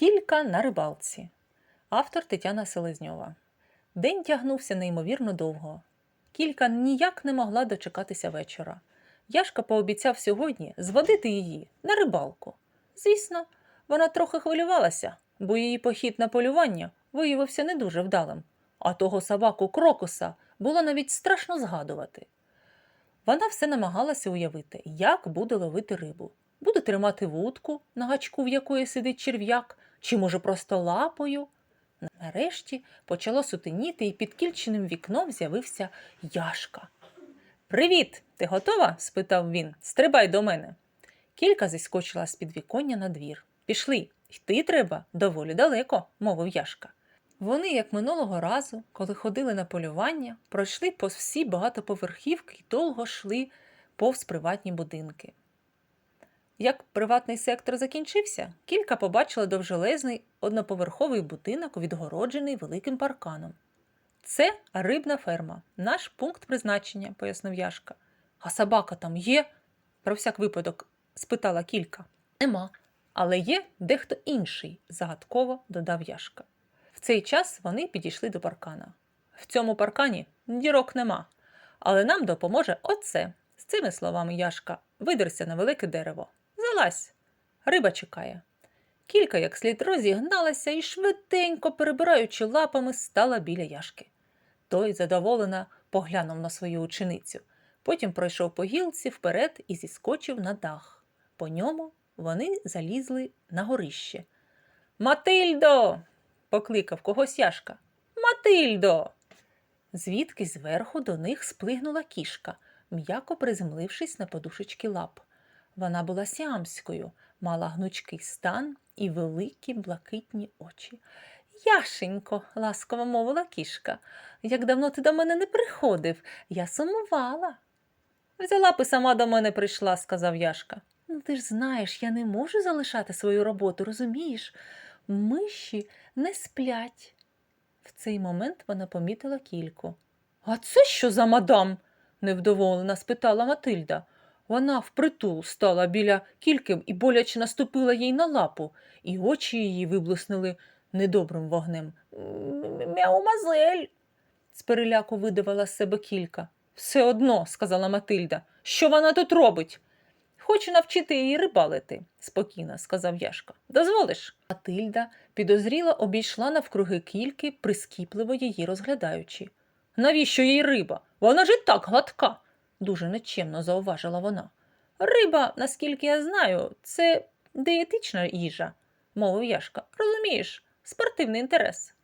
Кілька на рибалці. Автор Тетяна Селезньова. День тягнувся неймовірно довго. Кілька ніяк не могла дочекатися вечора. Яшка пообіцяв сьогодні зводити її на рибалку. Звісно, вона трохи хвилювалася, бо її похід на полювання виявився не дуже вдалим, а того собаку крокуса було навіть страшно згадувати. Вона все намагалася уявити, як буде ловити рибу. Буде тримати вудку, на гачку в якої сидить черв'як, чи, може, просто лапою. Нарешті почало сутеніти, і під кільченим вікном з'явився Яшка. Привіт! Ти готова? спитав він. Стрибай до мене. Кілька зіскочила з під віконня на двір. Пішли, йти треба доволі далеко, мовив Яшка. Вони, як минулого разу, коли ходили на полювання, пройшли повз всі багатоповерхівки і довго йшли повз приватні будинки. Як приватний сектор закінчився, кілька побачила довжелезний одноповерховий будинок, відгороджений великим парканом. Це рибна ферма, наш пункт призначення, пояснив Яшка. А собака там є? Про всяк випадок спитала кілька. Нема. Але є дехто інший, загадково додав Яшка. В цей час вони підійшли до паркана. В цьому паркані дірок нема, але нам допоможе оце. З цими словами Яшка видерся на велике дерево. Залазь, риба чекає. Кілька як слід розігналася і швиденько, перебираючи лапами, стала біля Яшки. Той задоволено поглянув на свою ученицю. Потім пройшов по гілці вперед і зіскочив на дах. По ньому вони залізли на горище. Матильдо. покликав когось Яшка. Матильдо. Звідки зверху до них сплигнула кішка, м'яко приземлившись на подушечки лап. Вона була сіамською, мала гнучкий стан і великі блакитні очі. Яшенько, ласково мовила кішка, як давно ти до мене не приходив, я сумувала. Взяла б і сама до мене прийшла, сказав Яшка. Ну, ти ж знаєш, я не можу залишати свою роботу, розумієш? Миші не сплять. В цей момент вона помітила кільку. А це що за мадам? невдоволена спитала Матильда. Вона впритул стала біля кільки і боляче наступила їй на лапу, і очі її виблиснули недобрим вогнем. Мяумазель. з переляку видавала з себе кілька. Все одно, сказала Матильда, що вона тут робить? Хочу навчити її рибалити, спокійно сказав Яшка. Дозволиш? Матильда підозріло обійшла навкруги кільки, прискіпливо її розглядаючи. Навіщо їй риба? Вона ж і так гладка, дуже нечемно зауважила вона. Риба, наскільки я знаю, це диетична їжа, мовив Яшка. Розумієш, спортивний інтерес.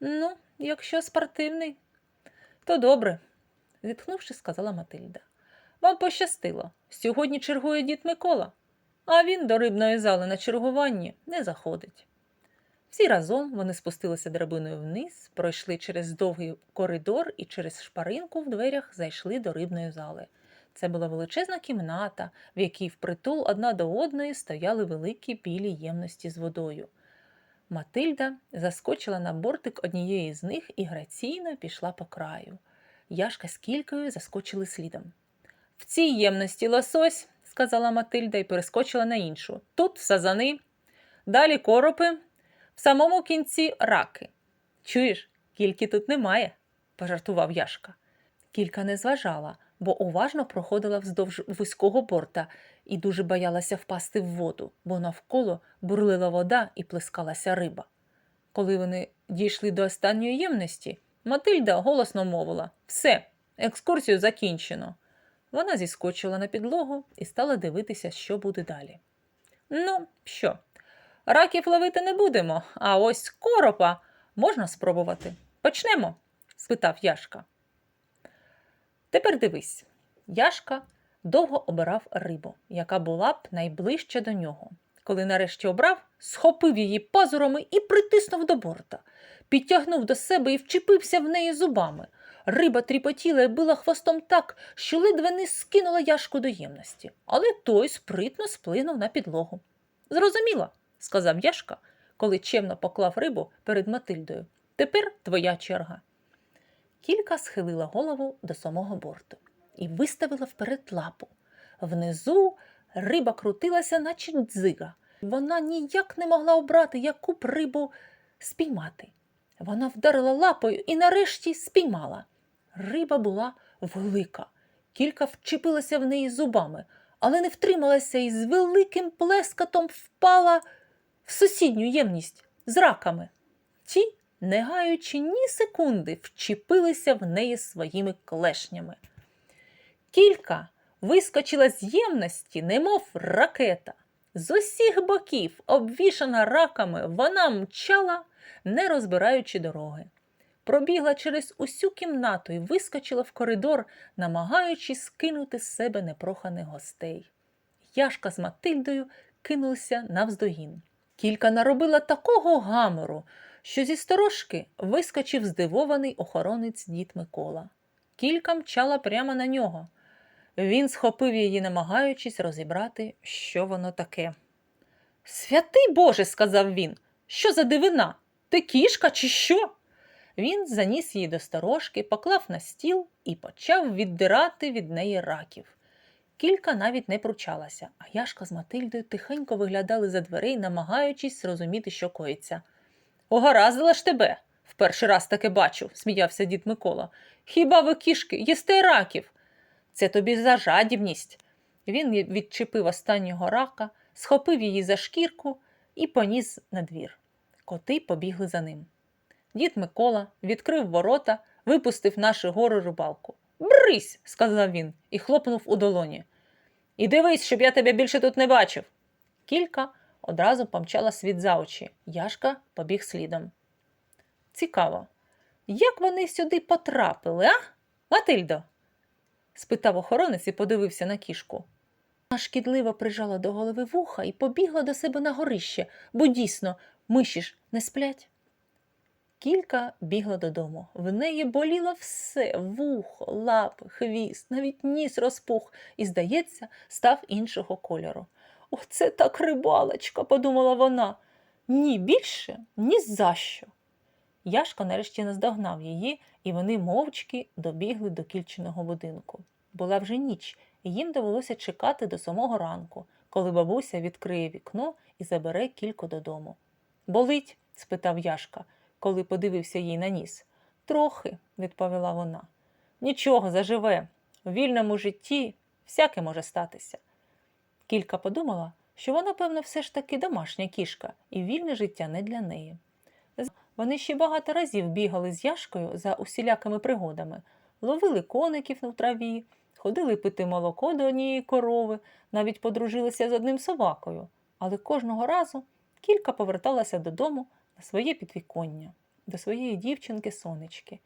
Ну, якщо спортивний, то добре, зітхнувши, сказала Матильда. Вам пощастило. Сьогодні чергує дід Микола, а він до рибної зали на чергуванні не заходить. Всі разом вони спустилися драбиною вниз, пройшли через довгий коридор і через шпаринку в дверях зайшли до рибної зали. Це була величезна кімната, в якій впритул одна до одної стояли великі білі ємності з водою. Матильда заскочила на бортик однієї з них і граційно пішла по краю. Яшка з кількою заскочили слідом. В цій ємності лосось, сказала Матильда і перескочила на іншу. Тут сазани, далі коропи, в самому кінці раки. Чуєш, кільки тут немає, пожартував Яшка. Кілька не зважала, бо уважно проходила вздовж вузького борта і дуже боялася впасти в воду, бо навколо бурлила вода і плескалася риба. Коли вони дійшли до останньої ємності, Матильда голосно мовила Все, екскурсію закінчено. Вона зіскочила на підлогу і стала дивитися, що буде далі. Ну, що, раків ловити не будемо, а ось коропа можна спробувати. Почнемо? спитав Яшка. Тепер дивись, Яшка довго обирав рибу, яка була б найближче до нього. Коли нарешті обрав, схопив її пазурами і притиснув до борта, підтягнув до себе і вчепився в неї зубами. Риба тріпотіла і била хвостом так, що ледве не скинула яшку до ємності, але той спритно сплинув на підлогу. Зрозуміло, сказав Яшка, коли чемно поклав рибу перед Матильдою. Тепер твоя черга. Кілька схилила голову до самого борту і виставила вперед лапу. Внизу риба крутилася, наче дзига. Вона ніяк не могла обрати, яку б рибу спіймати. Вона вдарила лапою і нарешті спіймала. Риба була велика. Кілька вчепилася в неї зубами, але не втрималася і з великим плескатом впала в сусідню ємність з раками. Ті, не гаючи ні секунди, вчепилися в неї своїми клешнями. Кілька вискочила з ємності, немов ракета. З усіх боків, обвішана раками, вона мчала, не розбираючи дороги. Пробігла через усю кімнату і вискочила в коридор, намагаючись скинути з себе непроханих гостей. Яшка з Матильдою кинулися навздогін. Кілька наробила такого гамору, що зі сторожки вискочив здивований охоронець дід Микола. Кілька мчала прямо на нього. Він схопив її, намагаючись розібрати, що воно таке. Святий Боже, сказав він, що за дивина? Ти кішка чи що? Він заніс її до сторожки, поклав на стіл і почав віддирати від неї раків. Кілька навіть не пручалася, а Яшка з Матильдою тихенько виглядали за дверей, намагаючись зрозуміти, що коїться. Угаразила ж тебе, в перший раз таке бачу, сміявся дід Микола. Хіба ви кішки їсте раків? Це тобі за жадібність. Він відчепив останнього рака, схопив її за шкірку і поніс на двір. Коти побігли за ним. Дід Микола відкрив ворота, випустив нашу гору рибалку. Брись, сказав він і хлопнув у долоні. І дивись, щоб я тебе більше тут не бачив. Кілька одразу помчала світ за очі. Яшка побіг слідом. Цікаво, як вони сюди потрапили, а? Матильдо? спитав охоронець і подивився на кішку. Вона шкідливо прижала до голови вуха і побігла до себе на горище, бо дійсно миші ж не сплять. Кілька бігла додому. В неї боліло все вухо, лапи, хвіст, навіть ніс розпух і, здається, став іншого кольору. Оце так рибалочка, подумала вона. Ні більше, ні за що. Яшка нарешті наздогнав її, і вони мовчки добігли до кільчиного будинку. Була вже ніч, і їм довелося чекати до самого ранку, коли бабуся відкриє вікно і забере кілько додому. Болить? спитав Яшка, коли подивився їй на ніс. Трохи, відповіла вона. Нічого, заживе. У вільному житті всяке може статися. Кілька подумала, що вона, певно, все ж таки домашня кішка, і вільне життя не для неї. Вони ще багато разів бігали з Яшкою за усілякими пригодами, ловили коників на траві, ходили пити молоко до однієї корови, навіть подружилися з одним собакою, але кожного разу кілька поверталася додому на своє підвіконня, до своєї дівчинки сонечки,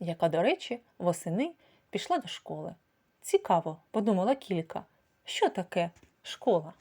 яка, до речі, восени пішла до школи. Цікаво, подумала кілька, що таке школа?